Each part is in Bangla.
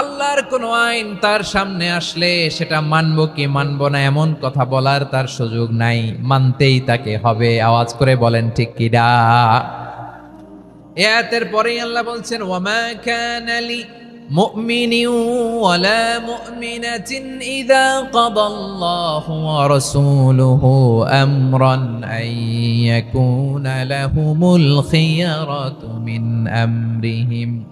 আল্লাহর কোনো আইন তার সামনে আসলে সেটা মানব কি মানব না এমন কথা বলার তার সুযোগ নাই। মানতেই তাকে হবে। আওয়াজ করে বলেন, ঠিক কিনা এতের পরেই আল্লাহ বলছেন, ওয়ামা কানা লি মুমিনিন ওয়ালা মুমিনাতিন কাদাল্লাহু ওয়া রাসূলুহু আমরান আন ইয়াকুনা লাহুমুল খিয়ারাতু মিন আমরিহিম।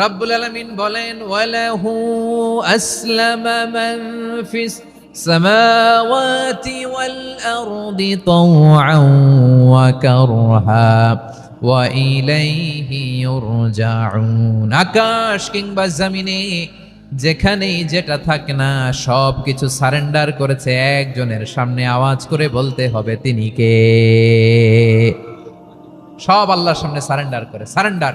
রাব্বুল আলামিন বলেন, ওয়ালাহু আসলামা মান ফিস সামাওয়াতি ওয়াল আরদি তাওআন ওয়া কারহা ওয়া ইলাইহি ইউরজাউন। আকাশ কিংবা জামিনে যেখানেই যেটা থাকে না সব কিছু সারেন্ডার করেছে একজনের সামনে আওয়াজ করে বলতে হবে, তিনি কে? সব আল্লাহর সামনে সারেন্ডার করে, সারেন্ডার।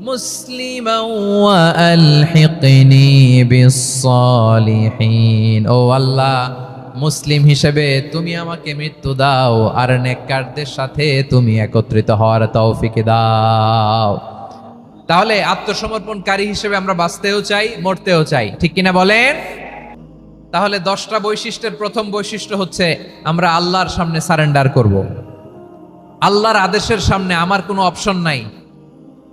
মুসলিমা ওয়া আলহিকনি বিসসালিহিন। ও আল্লাহ, মুসলিম হিসেবে তুমি আমাকে মৃত্যু দাও আর নেককারদের সাথে তুমি একত্রিত হওয়ার তৌফিক দাও। তাহলে আত্মসমর্পণকারী হিসেবে আমরা বাঁচতেও চাই, মরতেও চাই, ঠিক কিনা বলেন? তাহলে দশটা বৈশিষ্ট্যের প্রথম বৈশিষ্ট্য হচ্ছে আমরা আল্লাহর সামনে সারেন্ডার করব। আল্লাহর আদেশের সামনে আমার কোনো অপশন নাই।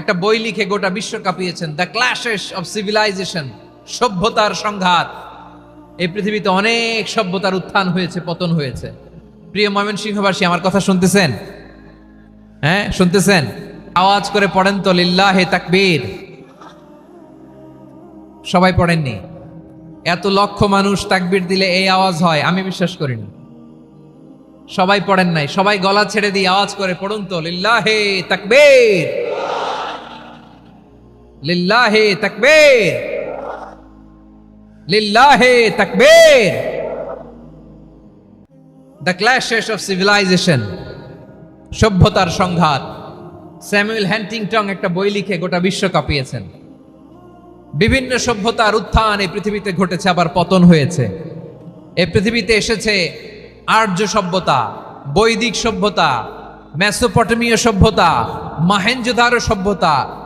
একটা বই লিখে গোটা বিশ্ব কাঁপিয়েছেন। দ্য ক্ল্যাশেস অফ সিভিলাইজেশন সভ্যতার সংঘাত। এই পৃথিবীতে অনেক সভ্যতার উত্থান হয়েছে, পতন হয়েছে। প্রিয় ময়মন সিংহবাসী আমার কথা শুনতেছেন? হ্যাঁ শুনতেছেন? আওয়াজ করে পড়েন তো, লিল্লাহে তাকবীর। সবাই পড়েননি? এত লক্ষ মানুষ তাকবীর দিলে এই আওয়াজ হয়, আমি বিশ্বাস করি না সবাই পড়েন নাই, সবাই গলা ছেড়ে দিয়ে আওয়াজ করে পড়ুন তো, লিল্লাহে তাকবীর। লিল্লাহে তাকবীর। লিল্লাহে তাকবীর। দ্য ক্ল্যাশেস অফ সিভিলাইজেশন সভ্যতার সংঘাত। স্যামুয়েল হ্যান্টিংটং একটা বই লিখে গোটা বিশ্ব কাঁপিয়েছেন। বিভিন্ন সভ্যতার উত্থান এই পৃথিবীতে ঘটেছে, আবার পতন হয়েছে। এই পৃথিবীতে এসেছে আর্য সভ্যতা, বৈদিক সভ্যতা, মেসোপটেমীয় সভ্যতা, মাহেঞ্জোদারো সভ্যতা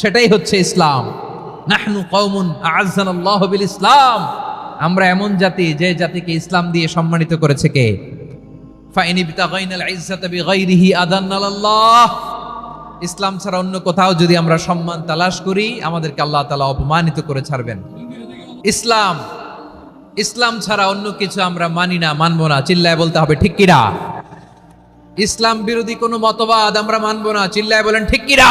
সেটাই হচ্ছে ইসলাম। নাহনু কওমুন আ'আজ্জানাল্লাহু বিল ইসলাম আমরা এমন জাতি যে জাতিকে ইসলাম দিয়ে সম্মানিত করেছে কে? ইসলাম ছাড়া অন্য কোথাও যদি আমরা সম্মান তালাশ করি, আমাদেরকে আল্লাহ তাআলা অপমানিত করে ছাড়বেন। ইসলাম ইসলাম ছাড়া অন্য কিছু আমরা মানি না, মানবো না, চিল্লায় বলতে হবে, ঠিক কিরা ইসলাম বিরোধী কোনো মতবাদ আমরা মানবো না, চিল্লায় বলেন, ঠিক কিরা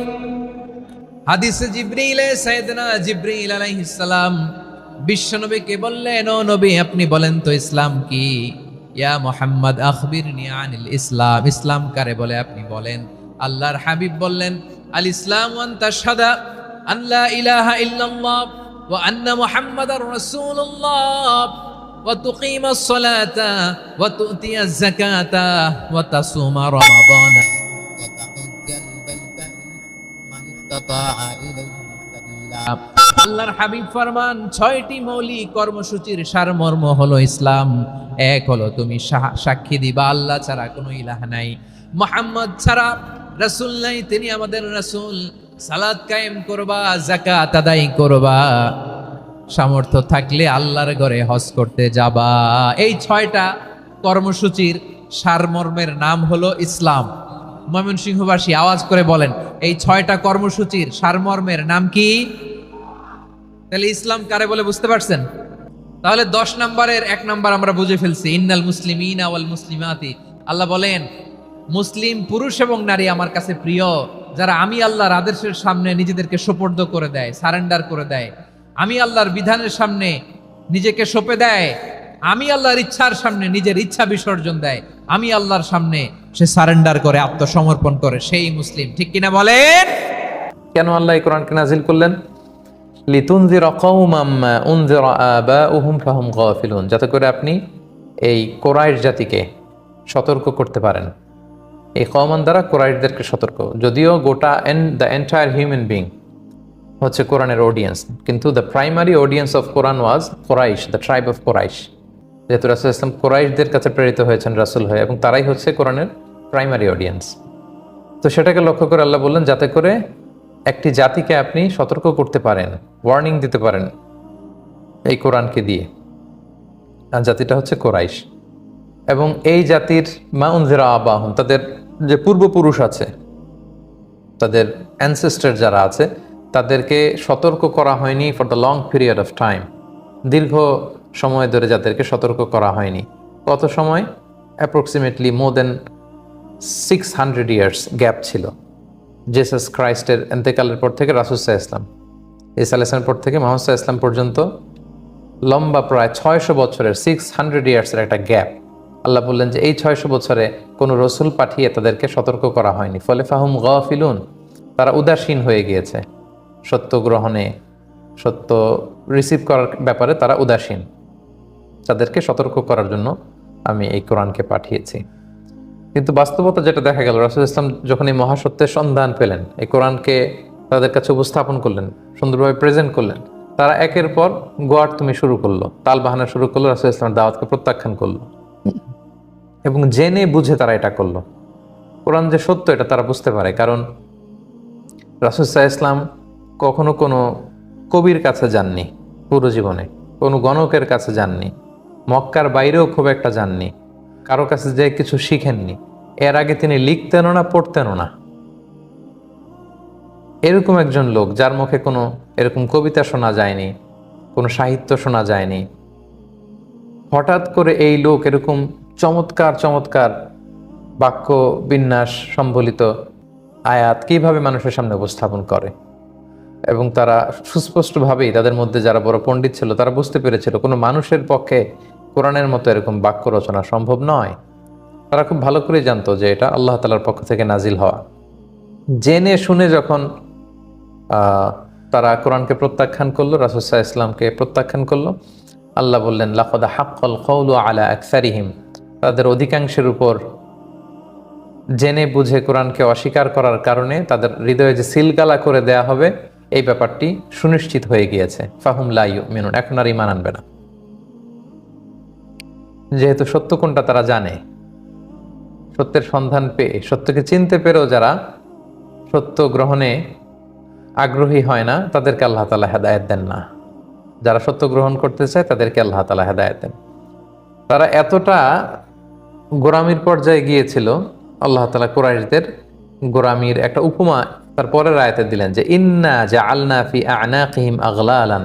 হাদিসে জিব্রিলে সাইদনা জিব্রিল আলাইহিসসালাম বিশ্বনবীকে বললেন, ও নবী, আপনি বলেন তো ইসলাম কি? ইয়া মোহাম্মদ আখবির আনিল ইসলাম। ইসলাম কারে বলে আপনি বলেন? আল্লাহর হাবিব বললেন, আল ইসলাম ওয়ান তাশহাদা আন আল্লাহ ইলাহা ইল্লাল্লাহ ওয়া আন্না মুহাম্মাদার রাসূলুল্লাহ। ওয়া তুকিমাস সালাতা ওয়া তুতিয়াজ যাকাতা ওয়া তাসুমা রমাদানা। আল্লাহর হাবিব ফরমান, ছয়টি মৌলিক কর্মসূচির সারমর্ম হলো ইসলাম। এক হলো তুমি সাক্ষী দিবা, আল্লাহ ছাড়া কোনো ইলাহ নাই। মোহাম্মদ ছাড়া রাসূল নাই, তিনি আমাদের রাসূল। সালাদ কায়েম করবা, যাকাত আদায় করবা। সামর্থ্য থাকলে আল্লাহর ঘরে হজ করতে যাবা। এই ছয়টা কর্মসূচির সারমর্মের নাম হলো ইসলাম। ময়মনসিংহবাসী আওয়াজ করে বলেন, এই ছয়টা কর্মসূচির সারমর্মের নাম কি? তাহলে ইসলাম কারে বলে বুঝতে পারছেন? তাহলে দশ নম্বরের এক নম্বর আমরা বুঝে ফেলছি, ইন্নাল মুসলিমিন আওয়াল মুসলিমাতি। আল্লাহ বলেন, মুসলিম পুরুষ এবং নারী আমার কাছে প্রিয়, যারা আমি আল্লাহর আদেশের সামনে নিজেদেরকে সোপর্দ করে দেয়, সারেন্ডার করে দেয়। আমি আল্লাহর বিধানের সামনে নিজেকে সঁপে দেয় আমি আল্লাহর ইচ্ছার সামনে নিজের ইচ্ছা বিসর্জন দেয়। আমি আল্লাহর সামনে সে সারেন্ডার করে, আত্মসমর্পণ করে, সেই মুসলিম। ঠিক কিনা বলেন? কেন আল্লাহ এই কোরআনকে নাজিল করলেন? যাতে করে আপনি এই কোরাইশ জাতিকে সতর্ক করতে পারেন। এই কওমান দ্বারা কোরাইশদেরকে সতর্ক। যদিও গোটা দ্য এন্টায়ার হিউম্যান বিং হচ্ছে কোরআনের অডিয়েন্স। কিন্তু the primary audience of Quran was Quraish, the tribe of Quraish. যেহেতু রাসুল ইসলাম কোরাইশদের কাছে প্রেরিত হয়েছেন রাসুল হয়ে, এবং তারাই হচ্ছে কোরআনের প্রাইমারি অডিয়েন্স। তো সেটাকে লক্ষ্য করে আল্লাহ বললেন, যাতে করে একটি জাতিকে আপনি সতর্ক করতে পারেন ওয়ার্নিং দিতে পারেন এই কোরআনকে দিয়ে। আর জাতিটা হচ্ছে কোরাইশ। এবং এই জাতির মা উনজিরা আবাহন তাদের যে পূর্বপুরুষ আছে, তাদের অ্যানসেস্টার যারা আছে, তাদেরকে সতর্ক করা হয়নি for the long period of time দীর্ঘ সময় ধরে যাদেরকে সতর্ক করা হয়নি। কত সময়? Approximately more than six hundred years gap ছিল। জেসাস ক্রাইস্টের এন্তেকালের পর থেকে রাসুসাহ ইসলাম ইসা আলাইসলামের পর থেকে সাল্লাহ ইসলাম পর্যন্ত লম্বা প্রায় ছয়শো বছরের সিক্স হান্ড্রেড ইয়ার্সের একটা গ্যাপ আল্লাহ বললেন যে এই ছয়শো বছরে কোনো রসুল পাঠিয়ে তাদেরকে সতর্ক করা হয়নি। ফলে ফাহুম গফিলুন, তারা উদাসীন হয়ে গিয়েছে। সত্য গ্রহণে, সত্য রিসিভ করার ব্যাপারে তারা উদাসীন। তাদেরকে সতর্ক করার জন্য আমি এই কোরআনকে পাঠিয়েছি। কিন্তু বাস্তবতা যেটা দেখা গেল, রাসুল ইসলাম যখন এই মহাসত্যের সন্ধান পেলেন, এই কোরআনকে তাদের কাছে উপস্থাপন করলেন, সুন্দরভাবে প্রেজেন্ট করলেন, তারা একের পর গোয়ার তুমি শুরু করল তাল বাহানা শুরু করল, রাসুল ইসলামের দাওয়াতকে প্রত্যাখ্যান করল। এবং জেনে বুঝে তারা এটা করল। কোরআন যে সত্য, এটা তারা বুঝতে পারে, কারণ রাসুসাহ ইসলাম কখনো কোনো কবির কাছে যাননি, পুরো জীবনে। কোনো গণকের কাছে যাননি। মক্কার বাইরেও খুব একটা যাননি। কারও কাছে যে কিছু শিখেননি। এর আগে তিনি লিখতেনও না, পড়তেনও না। এরকম একজন লোক যার মুখে কোনো এরকম কবিতা শোনা যায়নি, কোনো সাহিত্য শোনা যায়নি। হঠাৎ করে এই লোক এরকম চমৎকার চমৎকার বাক্য, বিন্যাস, সম্বলিত আয়াত কীভাবে মানুষের সামনে উপস্থাপন করে? এবং তারা সুস্পষ্টভাবেই তাদের মধ্যে যারা বড় পণ্ডিত ছিল, তারা বুঝতে পেরেছিল কোনো মানুষের পক্ষে কোরআনের মতো এরকম বাক্য রচনা সম্ভব নয়। তারা খুব ভালো করে জানতো যে এটা আল্লাহ তালার পক্ষ থেকে নাজিল হওয়া। জেনে শুনে যখন তারা কোরআনকে প্রত্যাখ্যান করল রাসুসাহ ইসলামকে প্রত্যাখ্যান করল, আল্লাহ বললেন, লাকদা হাক্কল কৌলু আলা আকসারিহিম। তাদের অধিকাংশের উপর জেনে বুঝে কোরআনকে অস্বীকার করার কারণে তাদের হৃদয়ে যে সিলগালা করে দেয়া হবে, এই ব্যাপারটি সুনিশ্চিত হয়ে গিয়েছে। ফাহুম লাইউ মিনুন এখন আর ইমান আনবে না। যেহেতু সত্য কোনটা তারা জানে। সত্যের সন্ধান পেয়ে, সত্যকে চিনতে পেরেও যারা সত্য গ্রহণে আগ্রহী হয় না, তাদেরকে আল্লাহ তালা হেদায়ত দেন না। যারা সত্য গ্রহণ করতে চায়, তাদেরকে আল্লাহ তালা হেদায়ত দেন। তারা এতটা গোরামির পর্যায়ে গিয়েছিল, আল্লাহ তালা কোরাইশদের গোরামির একটা উপমা তার পরের আয়তে দিলেন যে, ইন্না যে আলনা ফি আনাকিহিম আগলা আলান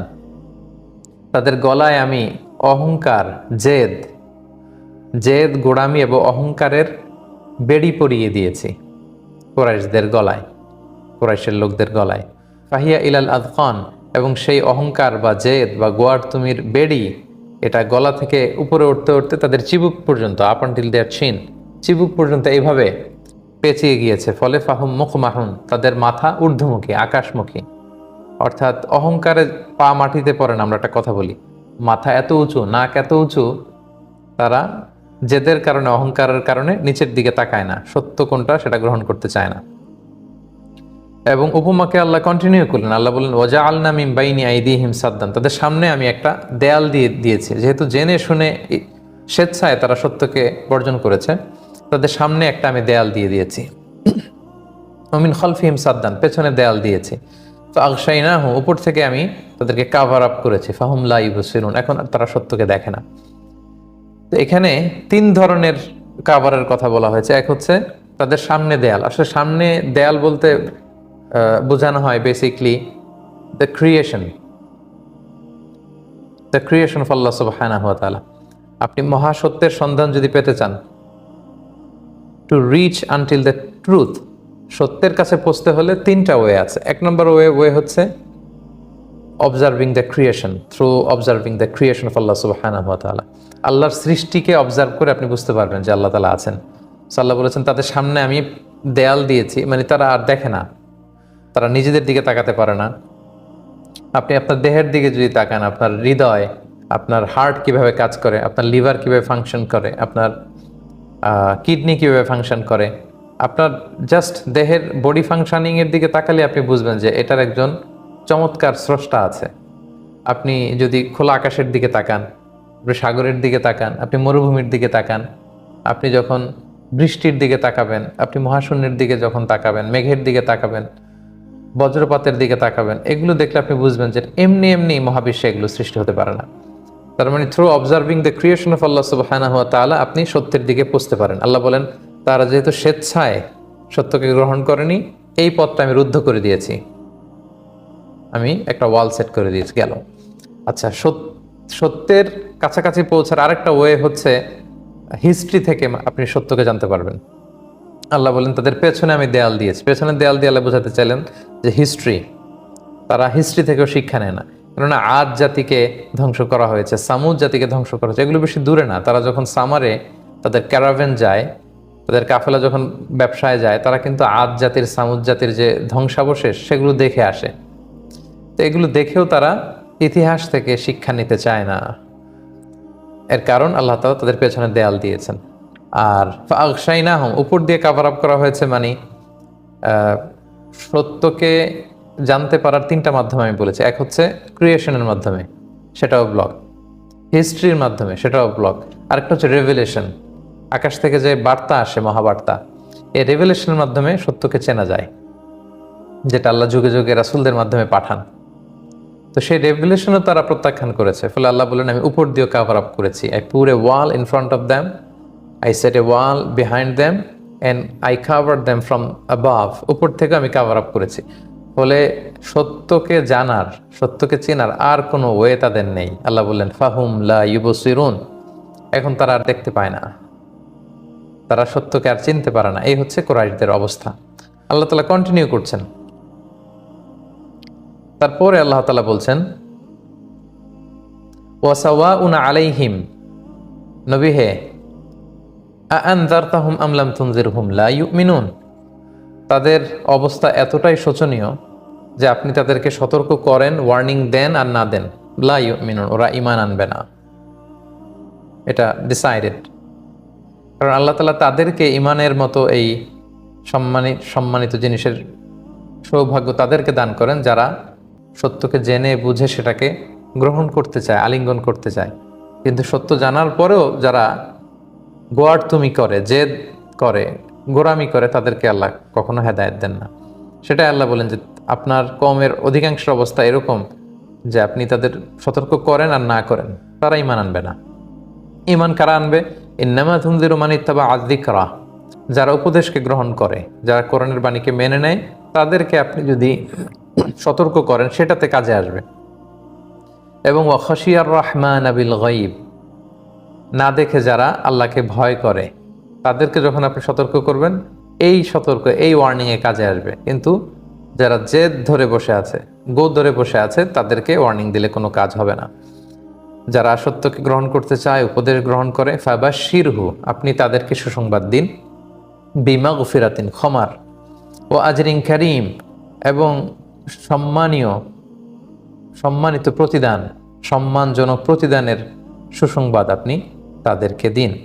তাদের গলায় আমি অহংকার, জেদ জেদ, গোড়ামি এবং অহংকারের বেড়ি পরিয়ে দিয়েছি কোরাইশদের গলায়, কোরাইশের লোকদের গলায়। ফাহিয়া ইলাল আদখান এবং সেই অহংকার বা জেদ বা গোয়ার তুমির বেড়ি, এটা গলা থেকে উপরে উঠতে উঠতে তাদের চিবুক পর্যন্ত আপ আনটিল দেয়ার ছিন, চিবুক পর্যন্ত এইভাবে পেঁচিয়ে গিয়েছে, ফলে ফাহুম মুখ মাহুন তাদের মাথা ঊর্ধ্বমুখী, আকাশমুখী। অর্থাৎ অহংকারে পা মাটিতে পড়ে না, আমরা একটা কথা বলি। মাথা এত উঁচু, নাক এত উঁচু, তারা জেদের কারণে, অহংকারের কারণে নিচের দিকে তাকায় না। সত্য কোনটা সেটা গ্রহণ করতে চায় না। এবং উপমাকে আল্লাহ কন্টিনিউ করলেন। আল্লাহ বললেন ওজা আলনা মিম বাইনি আইদিহিম সাদ্দান। তাদের সামনে আমি একটা দেয়াল দিয়ে দিয়েছি। যেহেতু জেনে শুনে স্বেচ্ছায় তারা সত্যকে বর্জন করেছে, তাদের সামনে একটা আমি দেয়াল দিয়ে দিয়েছি। অমিন খলফিহিম সাদ্দান, পেছনে দেয়াল দিয়েছি। তো আকশাই না হো উপর থেকে আমি তাদেরকে কাভার আপ করেছি। ফাহুম লাই বসিরুন এখন তারা সত্যকে দেখে না। তো এখানে তিন ধরনের কাভারের কথা বলা হয়েছে। এক হচ্ছে তাদের সামনে দেয়াল। আসলে সামনে দেয়াল বলতে বোঝানো হয় basically the creation the creation সুবহানাহু ওয়া তাআলা আপনি মহাসত্যের সন্ধান যদি পেতে চান to reach until the truth সত্যের কাছে পৌঁছতে হলে তিনটা ওয়ে আছে। এক নম্বর ওয়ে ওয়ে হচ্ছে observing the creation through observing the creation সুবহানাহু ওয়া তাআলা আল্লাহর সৃষ্টিকে অবজার্ভ করে আপনি বুঝতে পারবেন যে আল্লাহ তালা আছেন। সাল্লাহ বলেছেন, তাদের সামনে আমি দেয়াল দিয়েছি। মানে তারা আর দেখে না। তারা নিজেদের দিকে তাকাতে পারে না। আপনি আপনার দেহের দিকে যদি তাকান, আপনার হৃদয়, আপনার হার্ট কীভাবে কাজ করে, আপনার লিভার কীভাবে ফাংশন করে, আপনার কিডনি কীভাবে ফাংশন করে, আপনার জাস্ট দেহের বডি ফাংশনিং এর দিকে তাকালে আপনি বুঝবেন যে এটার একজন চমৎকার স্রষ্টা আছে। আপনি যদি খোলা আকাশের দিকে তাকান আপনি সাগরের দিকে তাকান, আপনি মরুভূমির দিকে তাকান, আপনি যখন বৃষ্টির দিকে তাকাবেন, আপনি মহাশূন্যের দিকে যখন তাকাবেন, মেঘের দিকে তাকাবেন, বজ্রপাতের দিকে তাকাবেন, এগুলো দেখলে আপনি বুঝবেন যে এমনি এমনি মহাবিশ্বে এগুলো সৃষ্টি হতে পারে না। তার মানে through observing the creation of আল্লাহ সুবহানাহু ওয়া তাআলা আপনি সত্যের দিকে পুষতে পারেন। আল্লাহ বলেন, তারা যেহেতু স্বেচ্ছায় সত্যকে গ্রহণ করেনি, এই পথটা আমি রুদ্ধ করে দিয়েছি। আমি একটা ওয়াল সেট করে দিয়েছি, গেল। আচ্ছা সত- সত্যের কাছাকাছি পৌঁছার আরেকটা ওয়ে হচ্ছে হিস্ট্রি থেকে আপনি সত্যকে জানতে পারবেন। আল্লাহ বলেন, তাদের পেছনে আমি দেয়াল দিয়েছি। পেছনে দেয়াল দিয়ে আল্লাহ বোঝাতে চাইলেন যে হিস্ট্রি তারা হিস্ট্রি থেকেও শিক্ষা নেয় না। কেননা আদ জাতিকে ধ্বংস করা হয়েছে, সামুদ জাতিকে ধ্বংস করা হয়েছে, এগুলো বেশি দূরে না। তারা যখন সামারে তাদের ক্যারাভেন যায়, তাদের কাফেলা যখন ব্যবসায় যায়, তারা কিন্তু আদ জাতির, সামুদ জাতির যে ধ্বংসাবশেষ, সেগুলো দেখে আসে। তো এগুলো দেখেও তারা ইতিহাস থেকে শিক্ষা নিতে চায় না। এর কারণ আল্লাহ তালা তাদের পেছনে দেয়াল দিয়েছেন। আর না হম উপর দিয়ে কাভার আপ করা হয়েছে মানে সত্যকে জানতে পারার তিনটা মাধ্যমে আমি বলেছি। এক হচ্ছে ক্রিয়েশনের মাধ্যমে, সেটাও ব্লগ হিস্ট্রির মাধ্যমে, সেটাও ব্লগ আরেকটা হচ্ছে রেভেলেশন আকাশ থেকে যে বার্তা আসে, মহাবার্তা, এই রেভেলেশনের মাধ্যমে সত্যকে চেনা যায়, যেটা আল্লাহ যুগে যুগে রাসুলদের মাধ্যমে পাঠান। তো সেই রেভুলেশনও তারা প্রত্যাখ্যান করেছে। ফলে আল্লাহ বলেন আমি উপর দিয়ে কাভার আপ করেছি। I put a wall in front of them I set a wall behind them and I cover them from above উপর থেকে আমি কাভার আপ করেছি। ফলে সত্যকে জানার, সত্যকে চেনার আর কোনো ওয়ে তাদের নেই। আল্লাহ বললেন, ফাহুম লা ইউবসিরুন। এখন তারা আর দেখতে পায় না। তারা সত্যকে আর চিনতে পারে না। এই হচ্ছে কোরআশদের অবস্থা। আল্লাহ তালা কন্টিনিউ করছেন। তারপরে আল্লাহ তালা বলছেন ওয়াসাওয়া উনা আলাইহিম। নবী হে আনজারতাহুম আমলাম তুনজিরহুম লা মিনুন তাদের অবস্থা এতটাই শোচনীয় যে আপনি তাদেরকে সতর্ক করেন ওয়ার্নিং দেন আর না দেন। লা ইউমিনুন, ওরা ইমান আনবে না। এটা ডিসাইডেড কারণ আল্লাহ তালা তাদেরকে ইমানের মতো এই সম্মানিত সম্মানিত জিনিসের সৌভাগ্য তাদেরকে দান করেন যারা সত্যকে জেনে বুঝে সেটাকে গ্রহণ করতে চায়, আলিঙ্গন করতে চায়। কিন্তু সত্য জানার পরেও যারা গোয়ার তুমি করে, জেদ করে গোরামি করে, তাদেরকে আল্লাহ কখনো হেদায়ত দেন না। সেটাই আল্লাহ বলেন যে, আপনার কমের অধিকাংশ অবস্থা এরকম যে, আপনি তাদের সতর্ক করেন আর না করেন। তারা ইমান আনবে না। ইমান কারা আনবে? ইন্নামা তুমদির মানিত্তাবা আদিকরা যারা উপদেশকে গ্রহণ করে, যারা কোরআনের বাণীকে মেনে নেয়, তাদেরকে আপনি যদি সতর্ক করেন, সেটাতে কাজে আসবে। এবং ওয়াখাসিয়ার রহমান আবিল গঈব না দেখে যারা আল্লাহকে ভয় করে, তাদেরকে যখন আপনি সতর্ক করবেন, এই সতর্ক, এই ওয়ার্নিংয়ে কাজে আসবে। কিন্তু যারা জেদ ধরে বসে আছে গো ধরে বসে আছে, তাদেরকে ওয়ার্নিং দিলে কোনো কাজ হবে না। যারা সত্যকে গ্রহণ করতে চায়, উপদেশ গ্রহণ করে ফাবা শিরহু আপনি তাদেরকে সুসংবাদ দিন। বিমা গুফিরাতিন ক্ষমার। ও আজরিং করিম, এবং সম্মানীয় সম্মানিত প্রতিদান সম্মানজনক প্রতিদানের সুসংবাদ আপনি তাদেরকে দিন।